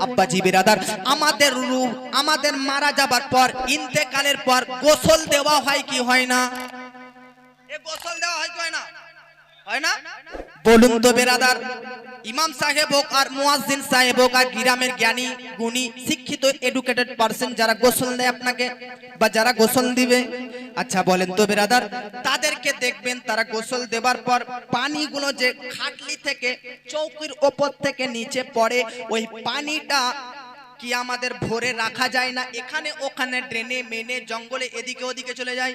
আব্বাজি বিরাদার, আমাদের রূহ আমাদের মারা যাবার পর, ইন্তেকালের পর গোসল দেওয়া হয় কি হয় না? এ গোসল দেওয়া হয় কি হয় না? হয় না? বলুন তো বেরাদার ইমাম সাহেব হোক আর মুয়াজ্জিন সাহেব হোক আর গ্রামের জ্ঞানী গুণী শিক্ষিত এডুকেটেড পারসন যারা গোসল দেয় আপনাকে বা যারা গোসল দিবে আচ্ছা বলেন তো বেরাদার তাদেরকে দেখবেন তারা গোসল দেবার পর পানিগুলো যে খাটলি থেকে চৌকির ওপর থেকে নিচে পড়ে ওই পানিটা কি আমাদের ভরে রাখা যায় না? এখানে ওখানে ড্রেনে মেনে জঙ্গলে এদিকে ওদিকে চলে যায়?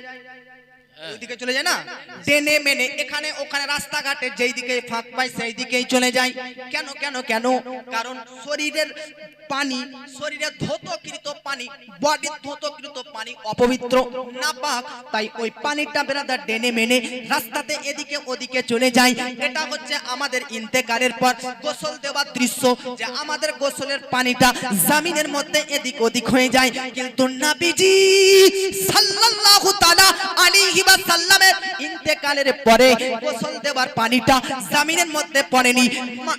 চলে যায় এটা হচ্ছে আমাদের ইন্তেকারের পর গোসল দেওয়ার দৃশ্য যে আমাদের গোসলের পানিটা জামিনের মধ্যে এদিক ওদিক হয়ে যায়। কিন্তু ওয়াসাল্লামের ইন্তেকালের পরে গোসল দেওয়ার পানিটা জামিনের মধ্যে পড়েনি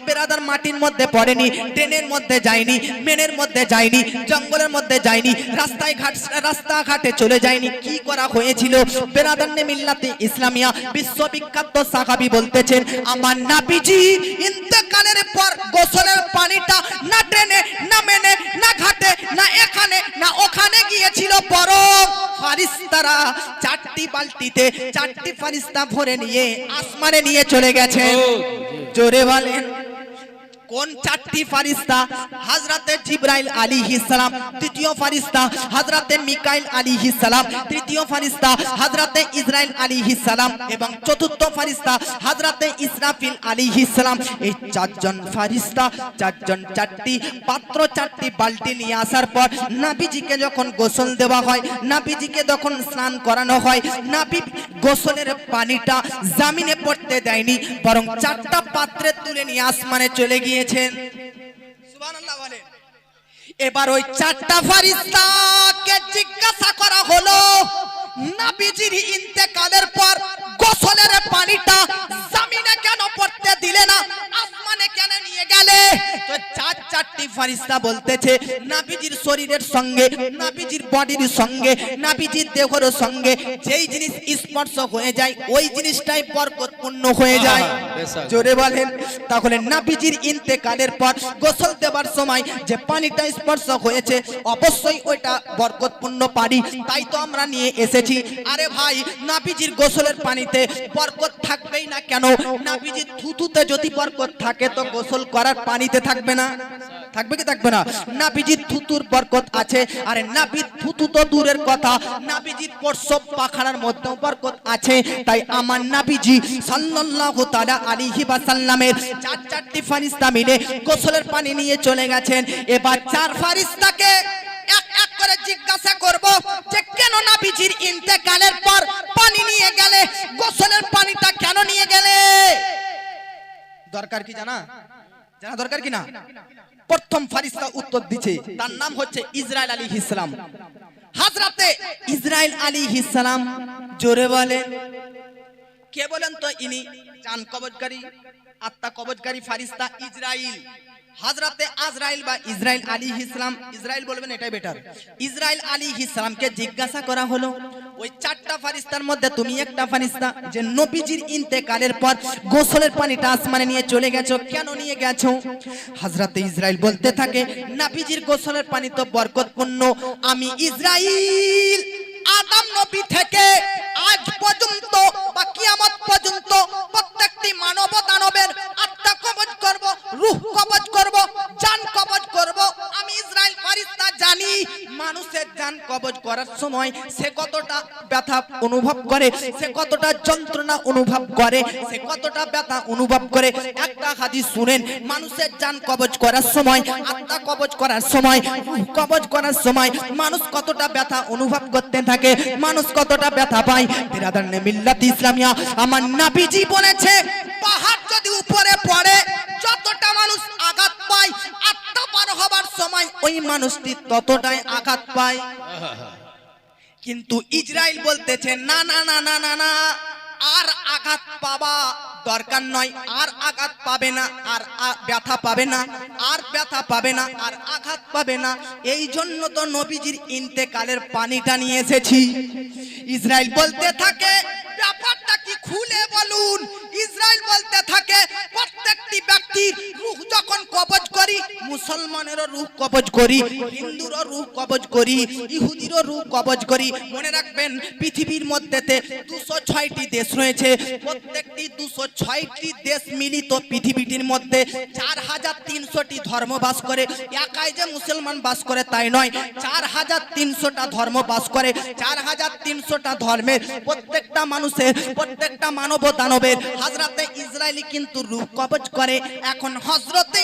বেরাদার মাটির মধ্যে পড়েনি, ড্রেনের মধ্যে যায়নি, মেনের মধ্যে যায়নি, জঙ্গলের মধ্যে যায়নি, রাস্তায় ঘাট, রাস্তাঘাটে চলে যায়নি। কি করা হয়েছিল? বেরাদার নে মিল্লাতে ইসলামিয়া, বিশ্ববিখ্যাত সাহাবি বলতেছেন, আমার নাবিজি ইন্তেকালের পর গোসলের পানিটা না ট্রেনে না মেনে, না ঘাটে না এখানে না ওখানে গিয়েছিল বরং ফারিস্তারা চারটি বালতিতে চারটি ফারিস্তা ভরে নিয়ে আসমানে নিয়ে চলে গেছেন। জোরে বলেন। কোন চারটি ফারিস্তা? হাজরাতে জিব্রাইল আলাইহিস সালাম, তৃতীয় ফারিস্তা হাজরাতে মিকাইল আলাইহিস সালাম, তৃতীয় ফারিস্তা হাজরাতে ইসরাইল আলাইহিস সালাম এবং চতুর্থ ফারিস্তা হাজরাতে ইসরাফিল আলাইহিস সালাম। এই চারজন ফারিস্তা, চারজন চারটি, পাত্র চারটি বালতি নিয়ে আসার পর নাবিজিকে যখন গোসল দেওয়া হয়, নাবিজিকে যখন স্নান করানো হয় নাবি গোসলের পানিটা জামিনে পড়তে দেয়নি, বরং চারটা পাত্রে তুলে নিয়ে আসমানে চলে গিয়েছেন বলেন। এবার ওই চারটা ফারিস্তাকে জিজ্ঞাসা করা হলো নাবিজির ইন্তেকালের পর গোসলের পানিটা জামিনে কেন পড়তে দিলে না? আসমানে কেন নিয়ে গেলে? তো চার চারটি ফারিস্তা বলতেছে নাবিজির শরীরের সঙ্গে নাবিজির বডির সঙ্গে নাবিজির দেহর সঙ্গে যেই জিনিস স্পর্শ হয়ে যায় ওই জিনিসটাই বরকতপূর্ণ হয়ে যায়। জোরে বলেন তাহলে নাবিজির ইন্তেকালের পর গোসল দেবার সময় যে পানিটা স্পর্শ হয়েছে অবশ্যই ওইটা বরকতপূর্ণ পানি। তাই তো আমরা নিয়ে এসেছি। আরে ভাই নাবিজির গোসলের পানিতে বরকত থাকবেই না কেন? নাবিজির থুতুতে যদি বরকত থাকে তো গোসল করার পানিতে থাকবে না? থাকবে কি থাকবে না? নাবিজির থুতুর বরকত আছে। আরে নাবির থুতু তো দূরের কথা। নাবিজির প্রসব পাখানার মধ্যেও বরকত আছে। তাই আমার নাবিজি সাল্লাল্লাহু তাআলা আলাইহি ওয়াসাল্লামের চার চারটি ফারিস্তা মিলে গোসলের পানি নিয়ে চলে গেছেন। এবার চার ফারিস্তাকে করব যে কেন নাবিজির ইন্তেকালের পর পানি নিয়ে গেলে, গোসলের পানিটা কেন নিয়ে গেলে? দরকার কি জানা? জানা দরকার কি না? প্রথম ফারিস্তা উত্তর দিচ্ছে তার নাম হচ্ছে ইসরায়েল আলী ইসলাম। হাজরাতে ইসরায়েল আলী ইসলাম, জোরে বলেন। কে বলেন তো ইনি? চান কবজকারী, আত্মা কবজকারী ফারিস্তা ইসরাইল। হাজরাতে আজরাইল বা ইসরাইল আলী ইসলাম ইসরাইল বলবেন এটাই বেটার ইসরাইল আলী ইসলামকে জিজ্ঞাসা করা হলো, ওই চারটা ফারিস্তার মধ্যে তুমি একটা ফারিস্তা যে নবীজির ইন্তেকালের পর গোসলের পানিটা আসমানে নিয়ে চলে গেছো, কেন নিয়ে গেছো? হাজরাতে ইসরাইল বলতে থাকে, নাবিজির গোসলের পানি তো বরকতপূর্ণ। আমি ইসরাইল আদম নবী থেকে আজ পর্যন্ত বা কিয়ামত পর্যন্ত প্রত্যেকটি মানব দানবের আত্মা করব। রূহ কবজ করব জান কবজ করব আমি ইসরাইল ফারিস্তা জানি, মানুষের জান কবজ করার সময় সে কতটা ব্যথা অনুভব করে, সে কতটা যন্ত্রণা অনুভব করে, সে কতটা ব্যথা অনুভব করে। একটা হাদিস শুনেন, মানুষের জান কবজ করার সময়, আত্মা কবজ করার সময় কবজ করার সময়, মানুষ কতটা ব্যথা অনুভব করতে থাকে, মানুষ কতটা ব্যথা পায়। বিরাদার নে মিল্লাত ইসলামিয়া, আমার নাবিজি বলেছে, পাহাড় যদি উপরে পড়ে, যতটা মানুষ আঘাত পায়, আত্মা পার হবার সময় ওই মানুষটি ততটাই আঘাত পায়। কিন্তু ইসরায়েল বলতেছে, না না না না না না, আর আঘাত পাবা দরকার নয়। আর আঘাত পাবে না, আর ব্যথা পাবে না, আর ব্যথা পাবে না, আর আঘাত পাবে না। এই জন্য তো নবীজির ইন্তেকালের পানিটা নিয়ে এসেছি। ইসরায়েল বলতে থাকে, ব্যাপারটা কি খুলে বলুন? ইসরায়েল বলতে থাকে, প্রত্যেকটি ব্যক্তির রূহ যখন করি মুসলমানেরও রূপ কবজ করি, হিন্দুরও রূপ কবজ করি, ইহুদিরও রূপ কবজ করি। মনে রাখবেন, পৃথিবীর মধ্যেতে দুশো ছয়টি দেশ রয়েছে। প্রত্যেকটি দুশো ছয়টি দেশ মিলিত পৃথিবীটির মধ্যে চার হাজার তিনশোটি ধর্ম বাস করে। একাই যে মুসলমান বাস করে তাই নয়। চার হাজার তিনশোটা ধর্ম বাস করে। চার হাজার তিনশোটা ধর্মের প্রত্যেকটা মানুষের প্রত্যেকটা মানব দানবের হাজরাতে ইসরায়েলি কিন্তু রূপ কবজ করে। এখন হজরতে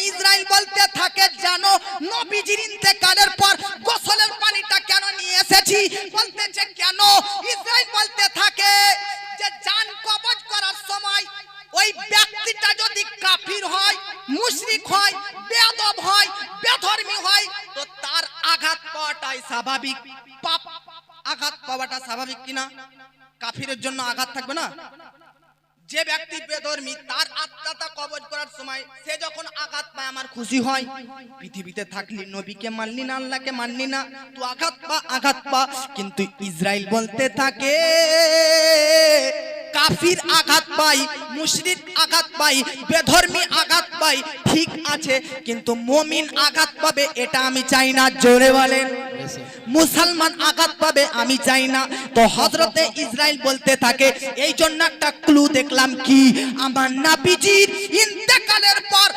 খুশি হয়। পৃথিবীতে থাকলি নবীকে মানলি না, আল্লাহকে মানলি না, তো আঘাত পা আঘাত পা। কিন্তু ইসরায়েল বলতে থাকে, কাফির আঘাত পাই মুশরিক আঘাত পাই বেধর্মী আঘাত পাই ঠিক আছে, কিন্তু মমিন আঘাত পাবে এটা আমি চাই না, জোরে বলেন। মুসলমান আঘাত পাবে আমি চাই না। তো হজরতে ইসরায়েল বলতে থাকে এই জন্য একটা ক্লু দেখলাম কি? আমার নাবিজির ইন্তেকালের পর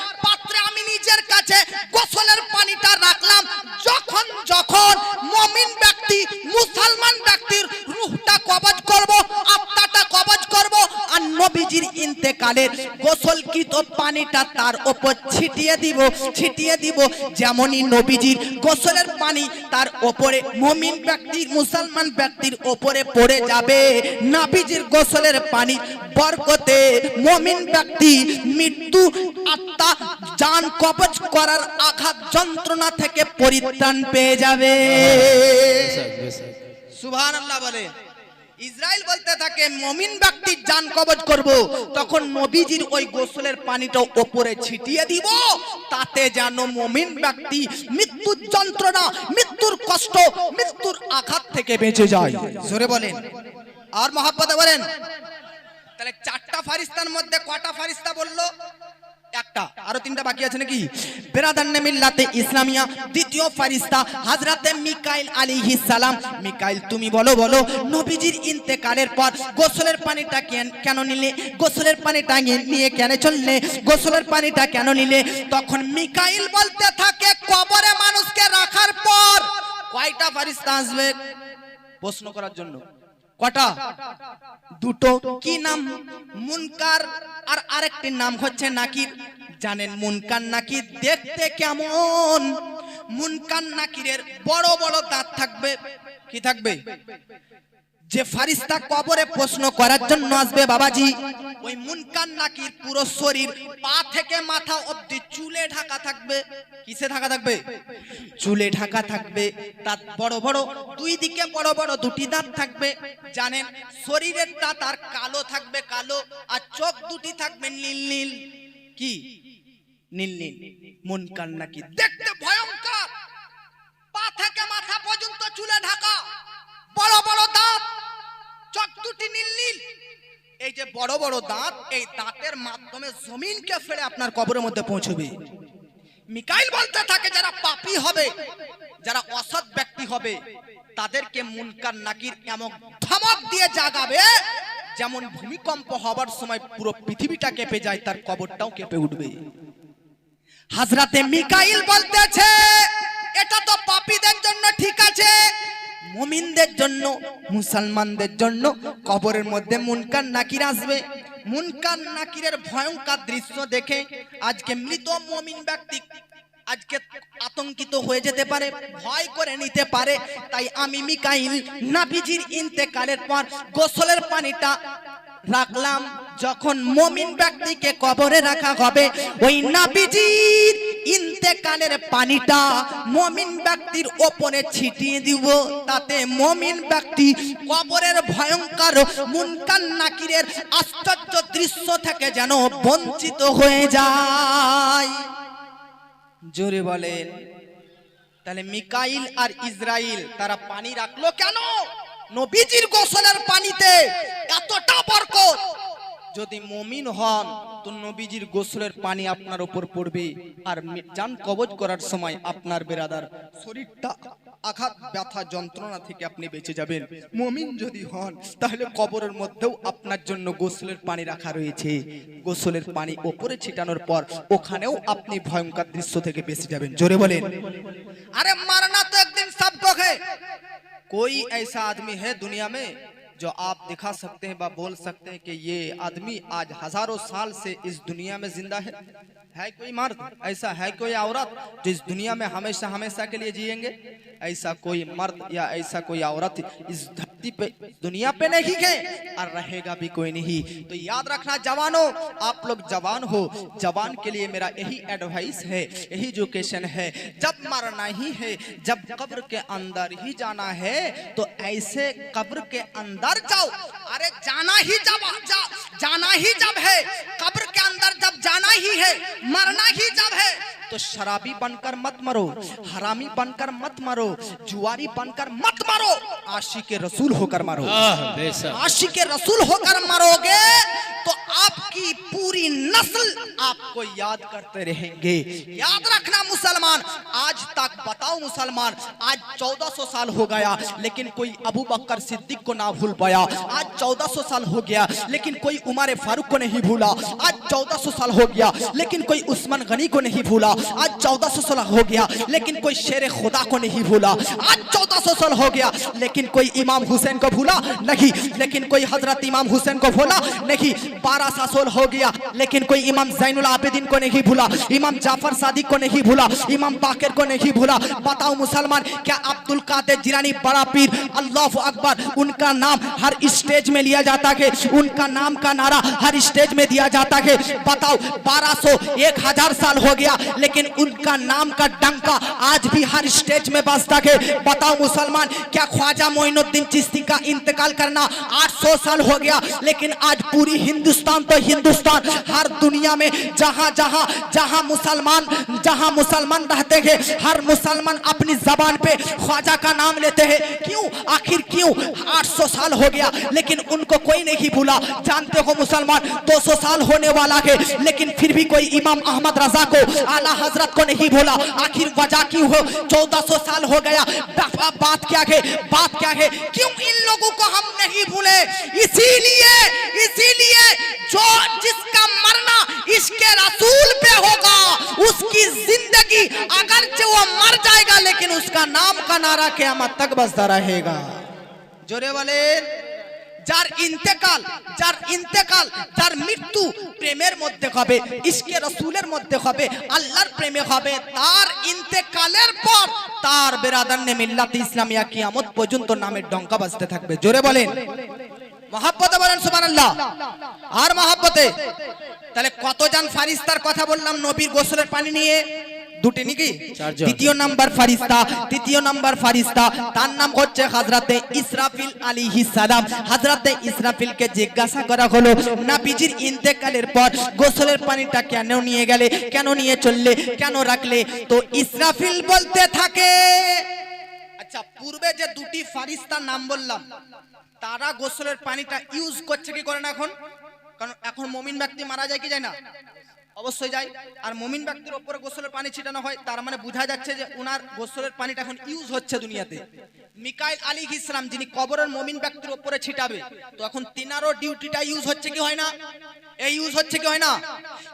নিজের কাছে গোসলের পানিটা রাখলাম, যখন যখন মমিন ব্যক্তি, মুসলমান ব্যক্তির রুহটা কবজ করব, আত্মাটা কবজ করব আর নবীজির ইন্তেকালের গোসলকৃত পানিটা তার ওপর ছিটিয়ে দিব ছিটিয়ে দিব। যেমনই নবীজির গোসলের পানি তার ওপরে মমিন ব্যক্তির মুসলমান ব্যক্তির ওপরে পড়ে যাবে। নাবিজির গোসলের পানি বরকতে মমিন ব্যক্তি মৃত্যু আত্মা জান কবজ করার আঘাত যন্ত্রণা থেকে পরিত্রাণ পেয়ে যাবে। সুবহান আল্লাহ বলে ইসরায়েল বলতে থাকে, মমিন ব্যক্তির যান কবজ করব, তখন নবীজির ওই গোসলের পানিটা ওপরে ছিটিয়ে দিব, তাতে যেন মমিন ব্যক্তি মৃত্যুর যন্ত্রণা, মৃত্যুর কষ্ট, মৃত্যুর আঘাত থেকে বেঁচে যায়। জোরে বলেন। আর মহাব্বতে বলেন। তাহলে চারটা ফারিস্তার মধ্যে কটা ফারিস্তা বলল? একটা। আরও তিনটা বাকি আছে নাকি? বেরাদান্নে মিল্লাতে ইসলামিয়া, দ্বিতীয় ফারিস্তা, হাজরাতে মিকাইল আলাইহিস সালাম। মিকাইল, তুমি বলো বলো, নবীজির ইন্তেকালের পর গোসলের পানিটা কেন নিলে? গোসলের পানিটা নিয়ে কেন চললে? গোসলের পানিটা কেন নিলে? তখন মিকাইল বলতে থাকে, কবরে মানুষকে রাখার পর কয়টা ফারিস্তা আসবে? প্রশ্ন করার জন্য। কটা? দুটো। কি নাম? মুনকার। আর আরেকটির নাম হচ্ছে নাকির। জানেন মুনকার নাকির? দেখতে কেমন? মুনকার নাকিরের বড় বড় দাঁত থাকবে। কি থাকবে? যে ফারিস্তা কবরে প্রশ্ন করার জন্য আসবে বাবাজি, ওই মুনকার নাকির পুরো শরীর পা থেকে মাথা অব্দি চুলে ঢাকা থাকবে। কিসে ঢাকা থাকবে? চুলে ঢাকা থাকবে। তার বড় বড়, দুই দিকে বড় বড় দুটি দাঁত থাকবে। জানেন, শরীরের দাঁত আর কালো থাকবে কালো, আর চোখ দুটি থাকবে নীল নীল। কি? নীল নীল। মুনকার নাকির দেখতে ভয়ঙ্কর! পা থেকে মাথা পর্যন্ত চুলে ঢাকা। বড় বড় দাঁত চোখ দুটি নীল নীল। এই যে বড় বড় দাঁত, এই দাঁতের মাধ্যমে জমিনকে ফেলে আপনার কবরের মধ্যে পৌঁছবে। মিকাইল বলতে থাকে, যারা পাপী হবে, যারা অসৎ ব্যক্তি হবে, তাদেরকে মুনকার নাকির এমন ধমক দিয়ে জাগাবে, যেমন ভূমিকম্প হবার সময় পুরো পৃথিবীটা কেঁপে যায়, তার কবরটাও কেঁপে উঠবে। হাজরাতে মিকাইল বলতেছে, এটা তো পাপীদের জন্য ঠিক আছে মুমিনদের জন্য, মুসলমানদের জন্য কবরের মধ্যে মুনকার নাকির আসবে। মুনকার নাকিরের ভয়ঙ্কর দৃশ্য দেখে আজকে মৃত মমিন ব্যক্তি আজকে আতঙ্কিত হয়ে যেতে পারে, ভয় করে নিতে পারে। তাই আমি মিকাইল নাবিজির ইন্তেকালের পর গোসলের পানিটা রাখলাম। যখন মমিন ব্যক্তিকে কবরে রাখা হবে, ওই নাবিজির ইন্তেকালের পানিটা মমিন ব্যক্তির ওপরে ছিটিয়ে দিব। তাতে মমিন ব্যক্তি কবরের ভয়ঙ্কর মুনকান নাকিরের আশ্চর্য দৃশ্য থেকে যেন বঞ্চিত হয়ে যায়। জোরে বলেন, তাহলে মিকাইল আর ইসরাইল তারা পানি রাখল কেন? নবীজির গোসলের পানিতে এতটা বরকত যদি মমিন হন তো নবীজির গোসলের পানি আপনার উপর পড়বে আর মি- যান কবজ করার সময় আপনার বেরাদার শরীরটা আঘাত ব্যথা যন্ত্রণা থেকে আপনি বেঁচে যাবেন মমিন যদি হন তাহলে কবরের মধ্যেও আপনার জন্য গোসলের পানি রাখা রয়েছে গোসলের পানি ওপরে ছিটানোর পর ওখানেও আপনি ভয়ঙ্কর দৃশ্য থেকে বেঁচে যাবেন জোরে বলেন अरे मरना तो एक दिन सबको है कोई ऐसा आदमी है दुनिया में जो आप दिखा सकते हैं व बोल सकते हैं कि ये आदमी आज हज़ारों साल से इस दुनिया में ज़िंदा है। है कोई मर्द ऐसा है कोई औरत जो इस दुनिया में हमेशा हमेशा के लिए जिएँगे? ऐसा कोई मर्द या ऐसा कोई औरत इस धरती पे दुनिया पे नहीं है और रहेगा भी कोई नहीं। तो याद रखना जवानों आप लोग जवान हो। जवान के लिए मेरा यही एडवाइस है यही एजुकेशन है। जब मरना ही है जब कब्र के अंदर ही जाना है तो ऐसे कब्र के अंदर जाओ। अरे जाना ही जब जा, जाना ही जब है। कब्र के अंदर जब जाना ही है मरना ही जब है तो शराबी बनकर मत मरो हरामी बनकर मत मरो जुआरी बनकर मत मरो आशी के रसूल होकर मरो आशी के रसूल होकर मरोगे तो आपकी पूरी नस्ल आपको याद करते रहेंगे। याद रखना मुसलमान, आज तक बताओ मुसलमान, आज 1400 साल हो गया, लेकिन कोई अबू बकर सिद्दीक को ना भूल पाया। आज 1400 साल हो गया, लेकिन कोई उमर फारूक को नहीं भूला। आज 1400 साल हो गया, लेकिन कोई उस्मान गनी को नहीं भूला। आज 1400 साल हो गया, लेकिन कोई शेर खुदा को नहीं भूला। आज 1400 साल हो गया, लेकिन कोई इमाम हुसैन को भूला? नहीं। लेकिन कोई हज़रत इमाम हुसैन को भूला? नहीं। बारह सा साल हो गया, लेकिन कोई इमाम जैनुल आबिदीन को नहीं भूला, इमाम जाफ़र सादिक को नहीं भूला, इमाम बाकिर को नहीं भूला। बताओ मुसलमान, क्या अब्दुल कादिर जिलानी बड़ा पीर, अल्लाह अकबर, उनका नाम हर स्टेज में लिया जाता है, उनका नाम का नारा हर स्टेज में दिया जाता है। बताओ 1200 एक हज़ार साल हो गया, लेकिन उनका नाम का डंका आज भी हर स्टेज में बजता है। बताओ मुसलमान, क्या ख्वाजा मोइनुद्दीन चिश्ती का इंतकाल करना 800 साल हो गया, लेकिन आज पूरी हिंदुस्तान तो हिंदुस्तान, हर दुनिया में जहाँ जहाँ जहाँ मुसलमान जहाँ मुसलमान रहते हैं, हर मुसलमान अपनी जबान पे ख्वाजा का नाम लेते हैं। क्यों? आखिर क्यों? 800 साल हो गया, लेकिन उनको कोई नहीं भूला। जानते हो मुसलमान 200 साल होने वाला है, लेकिन फिर भी कोई इमाम अहमद रजा को, आला हज़रत को नहीं भूला। आखिर वजह क्यों हो? 1400 साल हो गया बात क्या है? बात क्या है? क्यों इन लोगों को हम नहीं भूले? इसीलिए इसीलिए जो जिसका मरना इसके रसूल पे होगा उसकी जिंदगी अगर जो वो मर जाएगा लेकिन उसका नाम का नारा क्यामत तक बसता रहेगा জোরে বলেন যার ইন্তেকাল যার ইন্তেকাল যার মৃত্যু প্রেমের মধ্যে হবে ইসকে রসুলের মধ্যে হবে আল্লাহর প্রেমে হবে তার ইন্তেকালের পর তার বেরাদান্নে মিল্লাত ইসলামিয়া কিয়ামত পর্যন্ত নামের ডঙ্কা বাজতে থাকবে জোরে বলেন মহাব্বতে বলেন সুবহানাল্লাহ। আর মহাব্বতে? তাহলে কতজন ফারিস্তার কথা বললাম নবীর গোসলের পানি নিয়ে? দুটি নাকি। দ্বিতীয় নাম্বার ফারিস্তা তৃতীয় নাম্বার ফারিস্তা তার নাম হচ্ছে হাজরাতে ইসরাফিল আলী সালাম। হাজরাতে ইসরাফিলকে জিজ্ঞাসা করা হলো না নাবিজির ইন্তেকালের পর গোসলের পানিটা কেন নিয়ে গেলে? কেন নিয়ে চললে? কেন রাখলে? তো ইসরাফিল বলতে থাকে আচ্ছা পূর্বে যে দুটি ফারিস্তার নাম বললাম তারা গোসলের পানিটা ইউজ করছে কি করে না এখন? কারণ এখন মমিন ব্যক্তি মারা যায় কি যায় না? অবশ্যই যায়। আর মমিন ব্যক্তির উপরে গোসলের পানি ছিটানো হয়, তার মানে বোঝা যাচ্ছে যে ওনার গোসলের পানিটা এখন ইউজ হচ্ছে দুনিয়াতে। মিকাইল আলী ইসলাম যিনি কবরের মমিন ব্যক্তির উপরে ছিটাবে, তো এখন তিনারও ডিউটিটা ইউজ হচ্ছে কি হয় না? এই ইউজ হচ্ছে কি হয় না?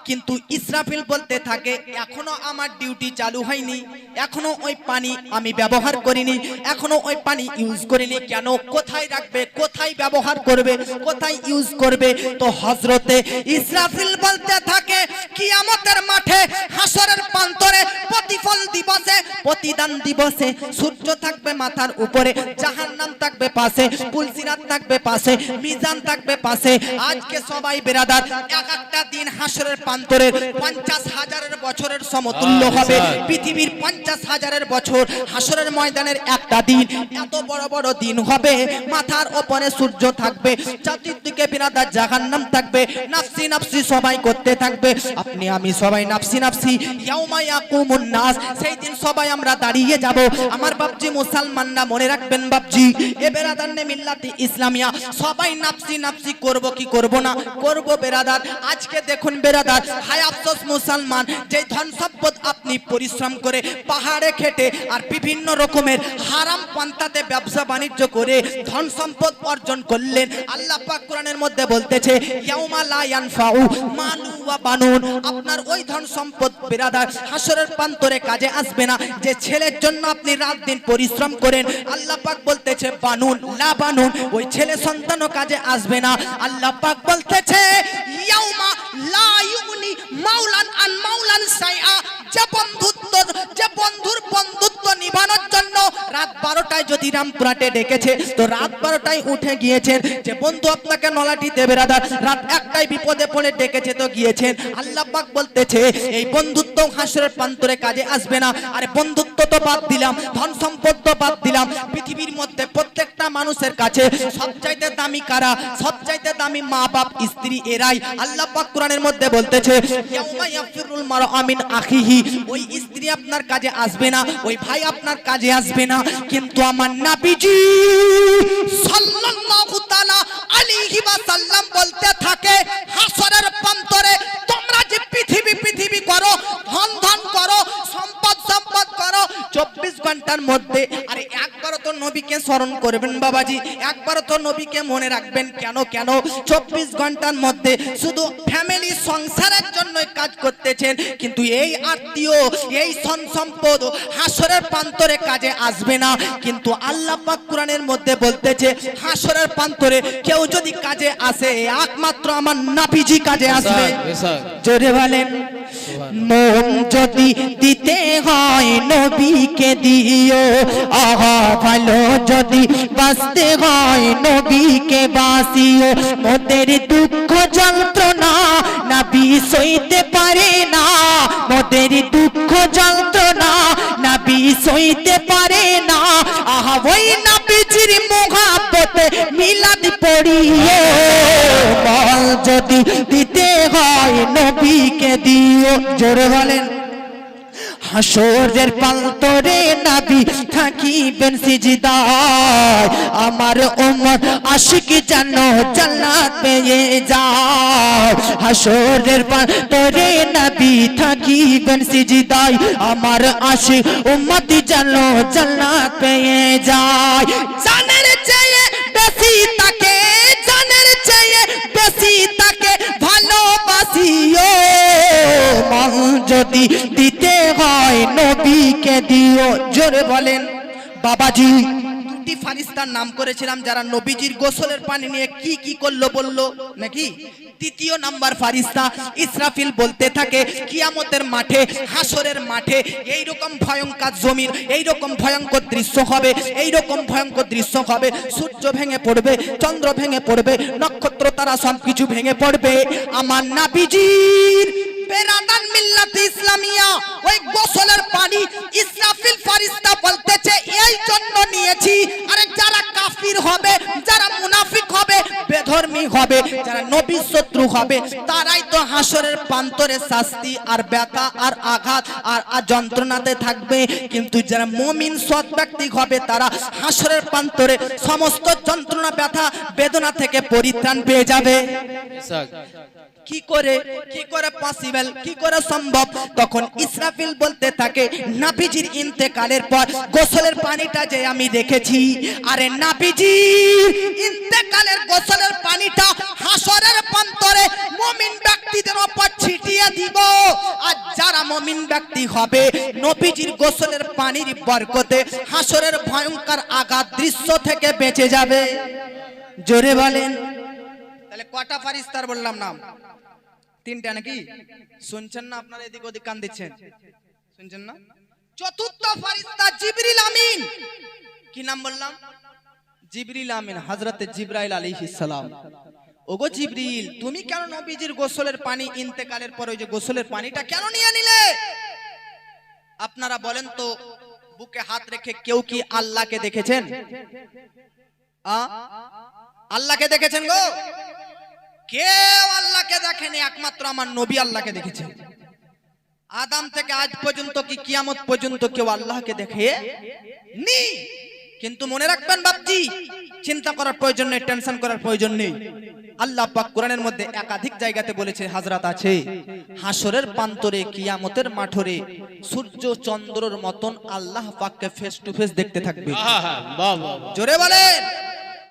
কিন্তু ইসরাফিল বলতে থাকে, এখনও আমার ডিউটি চালু হয়নি, এখনও ওই পানি আমি ব্যবহার করিনি, এখনও ওই পানি ইউজ করিনি, কেন? কোথায় রাখবে? কোথায় ব্যবহার করবে? কোথায় ইউজ করবে? তো হজরতে ইসরাফিল বলতে থাকে, কিয়ামতের মাঠে হাসরের প্রান্তরে প্রতিফল দিবসে, প্রতিদান দিবসে সূর্য থাকবে মাথার উপরে, জাহান্নাম থাকবে পাশে পুলসিরাত থাকবে পাশে, মিজান থাকবে পাশে। আজকে সবাই বেরাদার এক একটা দিন হাসরের প্রান্তরের পঞ্চাশ হাজারের বছরের সমতুল্য হবে। পৃথিবীর পঞ্চাশ হাজারের বছর হাসরের ময়দানের একটা দিন। এত বড় বড় দিন হবে। মাথার ওপরে সূর্য থাকবে। চতুর্দিকে বিরাদার জাহান্নাম থাকবে। নাফসি নাফসি সবাই করতে থাকবে। আপনি আমি সবাই নাফসি নাফসি। ইয়াউমা ইয়াকুমুন নাস। সেই দিন সবাই আমরা দাঁড়িয়ে যাব। আমার বাপজি মুসলমানরা মনে রাখবেন বাপজি। এ বেরাদার নে মিল্লাতি ইসলামিয়া। সবাই নাফসি নাফসি করব কি করব না? করব বেরাদার, আজকে দেখুন বেরাদার, হায় আফসোস মুসলমান যে ধন সম্পদ আপনি পরিশ্রম করে পাহাড়ে খেটে আর বিভিন্ন রকমের হারাম পন্থাতে ব্যবসা বাণিজ্য করে ধন সম্পদ অর্জন করলেন, আল্লাহ পাক কোরআনের মধ্যে বলতেছে, ইয়াউমা লা ইয়ানফাউ মালু ওয়া বানুন। আপনার ওই ধন সম্পদ বেরাদার, হাসরের প্রান্তরে কাজে আসবে না। যে ছেলের জন্য আপনি রাত দিন পরিশ্রম করেন, আল্লাহ পাক বলতেছে, বানুন, লা বানুন, ওই ছেলে সন্তানও কাজে আসবে না। আল্লাহ পাক বলতেছে ইয়াউমা লা ইউনি মাওলান আন মাওলান সাইআ যে বন্ধুত্ব যে বন্ধুর বন্ধুত্ব নিভানোর জন্য রাত বারোটায় যদি রামপুরাটে ডেকেছে, তো রাত বারোটায় উঠে গিয়েছেন। যে বন্ধু আপনাকে নলাটি দেবে রাদার রাত একটাই বিপদে পড়ে ডেকেছে তো গিয়েছেন। আল্লাহ পাক বলতেছে, এই বন্ধুত্ব হাসরের প্রান্তরে কাজে আসবে না। আরে বন্ধুত্ব তো বাদ দিলাম, ধন সম্পদ তো বাদ দিলাম। পৃথিবীর মধ্যে প্রত্যেকটা মানুষের কাছে সবচাইতে দামি কারা, সবচাইতে দামি মা বাপ স্ত্রী এরাই আল্লাহ পাক কোরআনের মধ্যে বলতেছে, ইয়াউমা ইয়াফিরুল মারআ মিন আখিহি ওই স্ত্রী আপনার কাজে আসবে না, ওই ভাই আপনার কাজে আসবে না, কিন্তু আমার নাবিজি সাল্লাল্লাহু তাআলা আলাইহি ওয়াসাল্লাম বলতে থাকে, হাসরের প্রান্তরে তোমরা যে পৃথিবী পৃথিবী করো ধন ধন করো, সম্পদ সম্পদ করো, চব্বিশ ঘণ্টার মধ্যে, আরে একবারও তো নবীকে স্মরণ করবেন বাবাজি একবারও তো নবীকে মনে রাখবেন কেন কেন? চব্বিশ ঘণ্টার মধ্যে শুধু ফ্যামিলি সংসারের জন্যই কাজ করতেছেন কিন্তু এই আত্মীয় এই সন সম্পদ হাসরের প্রান্তরে কাজে আসবে না। কিন্তু আল্লাহ পাক কোরআনের মধ্যে বলতেছে হাসরের প্রান্তরে কেউ যদি কাজে আসে একমাত্র আমার নাপিজি কাজে আসবে। জোরে বলেন। মন যদি দিতে হয় নবীকে দিও, আহা ভালো যদি বাঁচতে হয় নবীকে বাসিও মোদের দুঃখ যন্ত্রণা নাবি সইতে পারে না, মোদের দুঃখ যন্ত্রণা নাবি সইতে পারে না। আহা ওই না নাবিজির মুহাব্বতে মিলাদ পড়িও। বল যদি দিতে নবীকে দিও, জোরে বলেন। হাসরের পান্তরে নাবি থাকিবেন সিজদায়। আমার উম্মত আশিক জানো জান্নাত পেয়ে যায়। হাসরের পান্তরে নাবি থাকিবেন সিজদায়। আমার আশিক উম্মত জানো জান্নাত পেয়ে যায়। জানের বাবাজি। দুটি ফারিস্তার নাম করেছিলাম যারা নবীজির গোসলের পানি নিয়ে কি কি করল বলল নাকি? তৃতীয় নাম্বার ফারিস্তা ইসরাফিল বলতে থাকে, কিয়ামতের মাঠে, হাসরের মাঠে এই রকম ভয়ঙ্কর জমিন এই রকম ভয়ঙ্কর দৃশ্য হবে এই রকম ভয়ঙ্কর দৃশ্য হবে, সূর্য ভেঙে পড়বে, চন্দ্র ভেঙে পড়বে, নক্ষত্র তারা সবকিছু ভেঙে পড়বে। আমার নাবিজির বেধর্মী হবে, যারা নবী শত্রু হবে, তারাই তো হাসরের প্রান্তরে শাস্তি আর ব্যথা আর আঘাত আর আর যন্ত্রণাতে থাকবে। কিন্তু যারা মমিন সৎ ব্যক্তি হবে, তারা হাসরের প্রান্তরে সমস্ত যন্ত্রণা, ব্যথা, বেদনা থেকে পরিত্রাণ পেয়ে যাবে। কি করে? কি করে পসিবল কি করে সম্ভব? তখন ইসরাফিল বলতে থাকে নাবিজির ইন্তেকালের পর গোসলের পানিটা যে আমি দেখেছি, আরে নাবিজি ইন্তেকালের গোসলের পানিটা হাসরের প্রান্তরে মুমিন ব্যক্তিদের উপর ছিটিয়ে দিব। আর যারা মুমিন ব্যক্তি হবে, নবীজির গোসলের পানির বরকতে হাসরের ভয়ঙ্কর আঘাত দৃশ্য থেকে বেঁচে যাবে। জোরে বলেন। কটা ফারিস্তার বললাম নাম? তিনটা নাকি? শুনছেন না আপনারা এদিক ওদিক কান দিচ্ছেন? শুনছেন না? চতুর্থ ফারিস্তা জিবরিল আমিন। কি নাম বললাম? জিবরিল আমিন, হযরতে জিবরাইল আলাইহিস সালাম। ওগো জিবরিল, তুমি কেন নবীজির গোসলের পানি ইন্তেকালের পর ওই যে গোসলের পানিটা কেন নিয়ে নিলে? আপনারা বলেন তো, বুকে হাত রেখে কেউ কি আল্লাহকে দেখেছেন? আল্লাহকে দেখেছেন গো? কেউ আল্লাহকে দেখেনি একমাত্র আমার নবী আল্লাহকে দেখেছে। আদাম থেকে আজ পর্যন্ত কি কিয়ামত পর্যন্ত কেউ আল্লাহকে দেখে নি? কিন্তু মনে রাখবেন বাপজি চিন্তা করার প্রয়োজন নেই টেনশন করার প্রয়োজন নেই। আল্লাহ পাক কোরআনের মধ্যে একাধিক জায়গাতে বলেছে হাজরাত আছে। হাসরের প্রান্তরে কিয়ামতের মাঠরে সূর্য চন্দ্রর মতন আল্লাহ পাককে ফেস টু ফেস দেখতে থাকবে। জোরে বলেন।